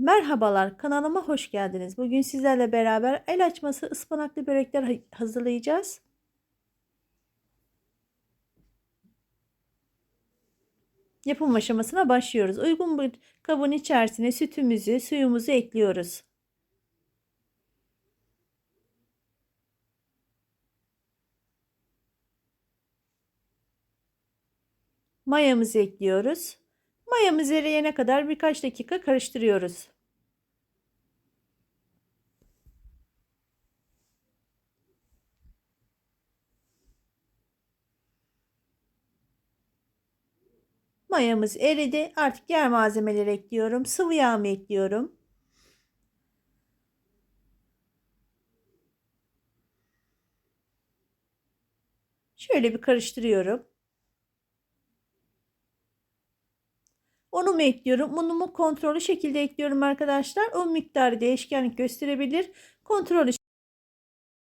Merhabalar, kanalıma hoş geldiniz. Bugün sizlerle beraber el açması ıspanaklı börekler ha- hazırlayacağız. Yapım aşamasına başlıyoruz. Uygun bir kabın içerisine sütümüzü, suyumuzu ekliyoruz. Mayamızı ekliyoruz. Mayamız eriyene kadar birkaç dakika karıştırıyoruz. Mayamız eridi. Artık diğer malzemeleri ekliyorum. Sıvı yağımı ekliyorum. Şöyle bir karıştırıyorum. Unumu ekliyorum. Unumu kontrollü şekilde ekliyorum arkadaşlar. Un miktarı değişkenlik gösterebilir. Kontrollü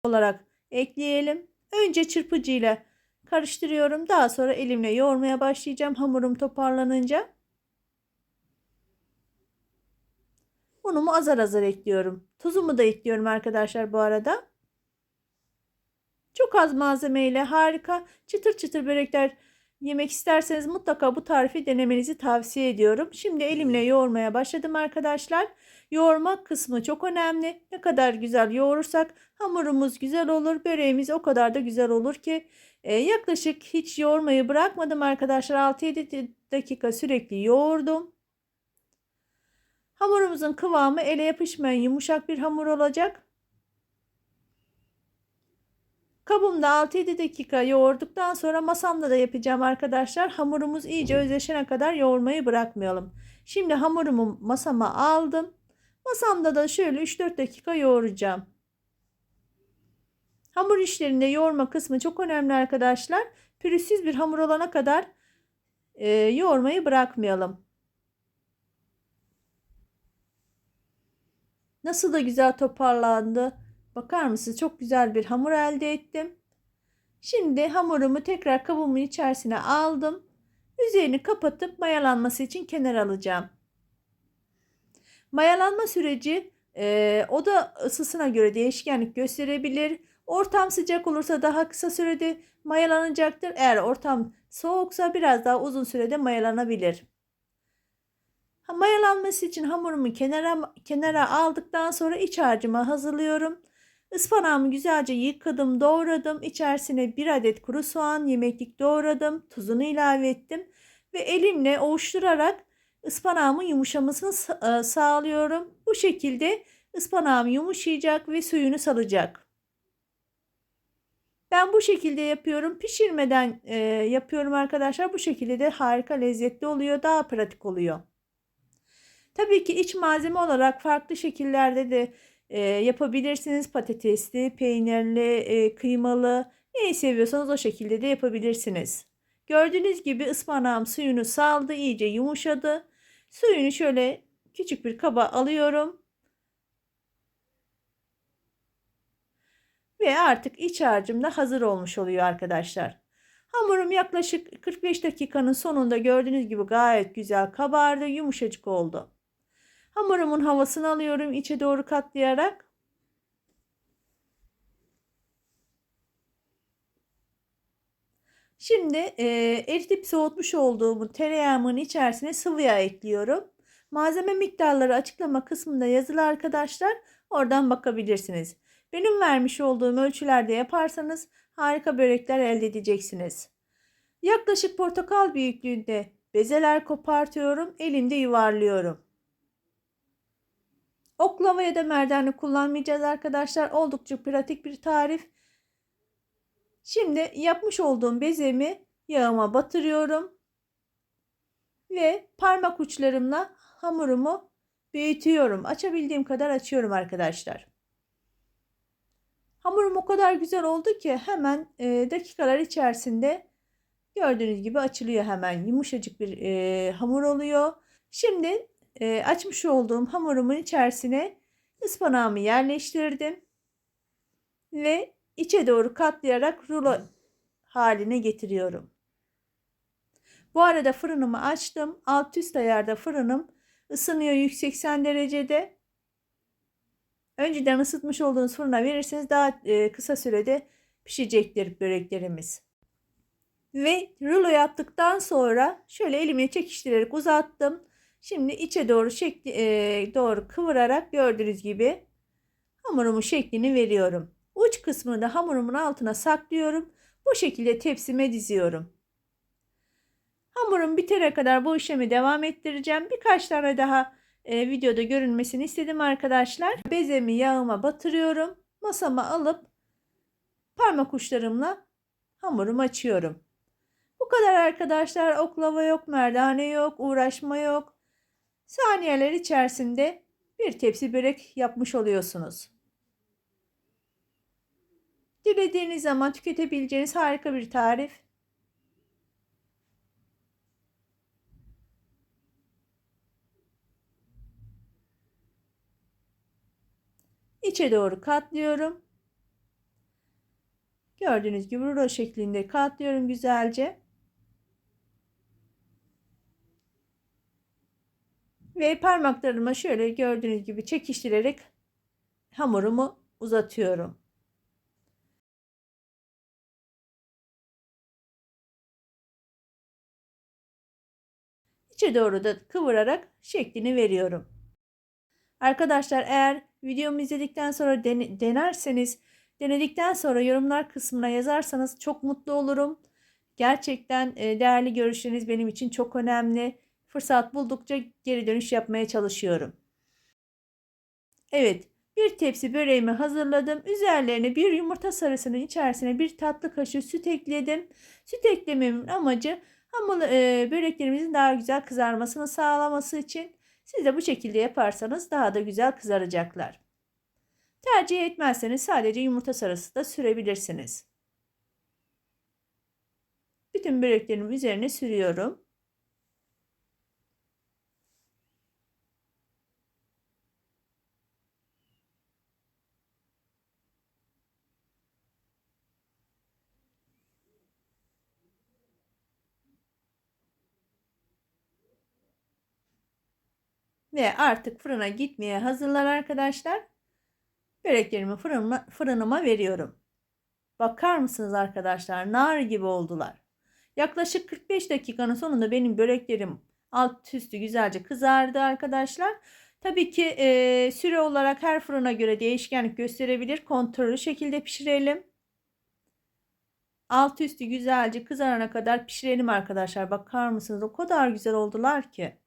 olarak ekleyelim. Önce çırpıcıyla karıştırıyorum. Daha sonra elimle yoğurmaya başlayacağım. Hamurum toparlanınca. Unumu azar azar ekliyorum. Tuzumu da ekliyorum arkadaşlar bu arada. Çok az malzemeyle harika çıtır çıtır börekler yemek isterseniz mutlaka bu tarifi denemenizi tavsiye ediyorum. Şimdi elimle yoğurmaya başladım arkadaşlar. Yoğurma kısmı çok önemli. Ne kadar güzel yoğurursak hamurumuz güzel olur. Böreğimiz o kadar da güzel olur ki e, yaklaşık hiç yoğurmayı bırakmadım arkadaşlar. 6-7 dakika sürekli yoğurdum. Hamurumuzun kıvamı ele yapışmayan yumuşak bir hamur olacak. Kabımda 6-7 dakika yoğurduktan sonra masamda da yapacağım arkadaşlar. Hamurumuz iyice özleşene kadar yoğurmayı bırakmayalım. Şimdi hamurumu masama aldım. Masamda da şöyle 3-4 dakika yoğuracağım. Hamur işlerinde yoğurma kısmı çok önemli arkadaşlar. Pürüzsüz bir hamur olana kadar e, yoğurmayı bırakmayalım. Nasıl da güzel toparlandı. Bakar mısınız? Çok güzel bir hamur elde ettim. Şimdi hamurumu tekrar kabımın içerisine aldım. Üzerini kapatıp mayalanması için kenara alacağım. Mayalanma süreci e, oda ısısına göre değişkenlik gösterebilir. Ortam sıcak olursa daha kısa sürede mayalanacaktır. Eğer ortam soğuksa biraz daha uzun sürede mayalanabilir. Mayalanması için hamurumu kenara kenara aldıktan sonra iç harcımı hazırlıyorum. Ispanağımı güzelce yıkadım, doğradım. İçerisine bir adet kuru soğan, yemeklik doğradım. Tuzunu ilave ettim. Ve elimle ovuşturarak ıspanağımın yumuşamasını sağlıyorum. Bu şekilde ıspanağım yumuşayacak ve suyunu salacak. Ben bu şekilde yapıyorum. Pişirmeden e, yapıyorum arkadaşlar. Bu şekilde de harika lezzetli oluyor. Daha pratik oluyor. Tabii ki iç malzeme olarak farklı şekillerde de e, yapabilirsiniz. Patatesli, peynirli, e, kıymalı neyi seviyorsanız o şekilde de yapabilirsiniz. Gördüğünüz gibi ıspanağım suyunu saldı, iyice yumuşadı. Suyunu şöyle küçük bir kaba alıyorum. Ve artık iç harcım da hazır olmuş oluyor arkadaşlar. Hamurum yaklaşık 45 dakikanın sonunda gördüğünüz gibi gayet güzel kabardı, yumuşacık oldu. Hamurumun havasını alıyorum içe doğru katlayarak. Şimdi e, eritip soğutmuş olduğum tereyağımın içerisine sıvı yağ ekliyorum. Malzeme miktarları açıklama kısmında yazılı arkadaşlar. Oradan bakabilirsiniz. Benim vermiş olduğum ölçülerde yaparsanız harika börekler elde edeceksiniz. Yaklaşık portakal büyüklüğünde bezeler kopartıyorum. Elimde yuvarlıyorum. Oklava ya da merdane kullanmayacağız arkadaşlar. Oldukça pratik bir tarif. Şimdi yapmış olduğum bezemi yağıma batırıyorum. Ve parmak uçlarımla hamurumu büyütüyorum. Açabildiğim kadar açıyorum arkadaşlar. Hamurum o kadar güzel oldu ki hemen e, dakikalar içerisinde gördüğünüz gibi açılıyor hemen. Yumuşacık bir e, hamur oluyor. Şimdi e, açmış olduğum hamurumun içerisine ıspanağımı yerleştirdim. Ve içe doğru katlayarak rulo haline getiriyorum. Bu arada fırınımı açtım. Alt üst ayarda fırınım ısınıyor 180 derecede. Önceden ısıtmış olduğunuz fırına verirseniz daha e, kısa sürede pişecektir böreklerimiz. Ve rulo yaptıktan sonra şöyle elimi çekiştirerek uzattım. Şimdi içe doğru şekli e, doğru kıvırarak gördüğünüz gibi hamurumun şeklini veriyorum. Uç kısmını da hamurumun altına saklıyorum. Bu şekilde tepsime diziyorum. Hamurum bitene kadar bu işlemi devam ettireceğim. Birkaç tane daha e, videoda görünmesini istedim arkadaşlar. Bezemi yağıma batırıyorum. Masama alıp parmak uçlarımla hamurumu açıyorum. Bu kadar arkadaşlar. Oklava yok, merdane yok, uğraşma yok. Saniyeler içerisinde bir tepsi börek yapmış oluyorsunuz. Dilediğiniz zaman tüketebileceğiniz harika bir tarif. İçe doğru katlıyorum. Gördüğünüz gibi rulo şeklinde katlıyorum güzelce. Ve parmaklarıma şöyle gördüğünüz gibi çekiştirerek hamurumu uzatıyorum. İçe doğru da kıvırarak şeklini veriyorum. Arkadaşlar eğer videomu izledikten sonra denerseniz, denedikten sonra yorumlar kısmına yazarsanız çok mutlu olurum. Gerçekten değerli görüşleriniz benim için çok önemli. Fırsat buldukça geri dönüş yapmaya çalışıyorum. Evet, bir tepsi böreğimi hazırladım. Üzerlerine bir yumurta sarısının içerisine bir tatlı kaşığı süt ekledim. Süt eklememin amacı hamur e, böreklerimizin daha güzel kızarmasını sağlaması için. Siz de bu şekilde yaparsanız daha da güzel kızaracaklar. Tercih etmezseniz sadece yumurta sarısı da sürebilirsiniz. Bütün böreklerimi üzerine sürüyorum. Ve artık fırına gitmeye hazırlar arkadaşlar. Böreklerimi fırınıma, fırınıma veriyorum. Bakar mısınız arkadaşlar? Nar gibi oldular. Yaklaşık 45 dakikanın sonunda benim böreklerim alt üstü güzelce kızardı arkadaşlar. Tabii ki e, süre olarak her fırına göre değişkenlik gösterebilir. Kontrollü şekilde pişirelim. Alt üstü güzelce kızarana kadar pişirelim arkadaşlar. Bakar mısınız? O kadar güzel oldular ki.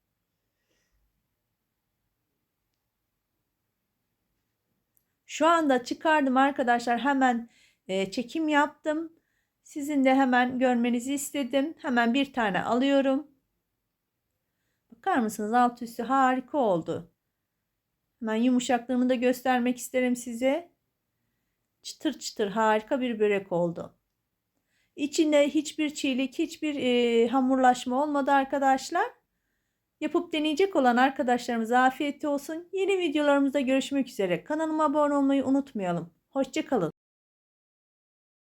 Şu anda çıkardım arkadaşlar hemen e, çekim yaptım. Sizin de hemen görmenizi istedim. Hemen bir tane alıyorum. Bakar mısınız alt üstü harika oldu. Hemen yumuşaklığını da göstermek isterim size. Çıtır çıtır harika bir börek oldu. İçinde hiçbir çiğlik, hiçbir e, hamurlaşma olmadı arkadaşlar. Yapıp deneyecek olan arkadaşlarımıza afiyet olsun. Yeni videolarımızda görüşmek üzere. Kanalıma abone olmayı unutmayalım. Hoşçakalın.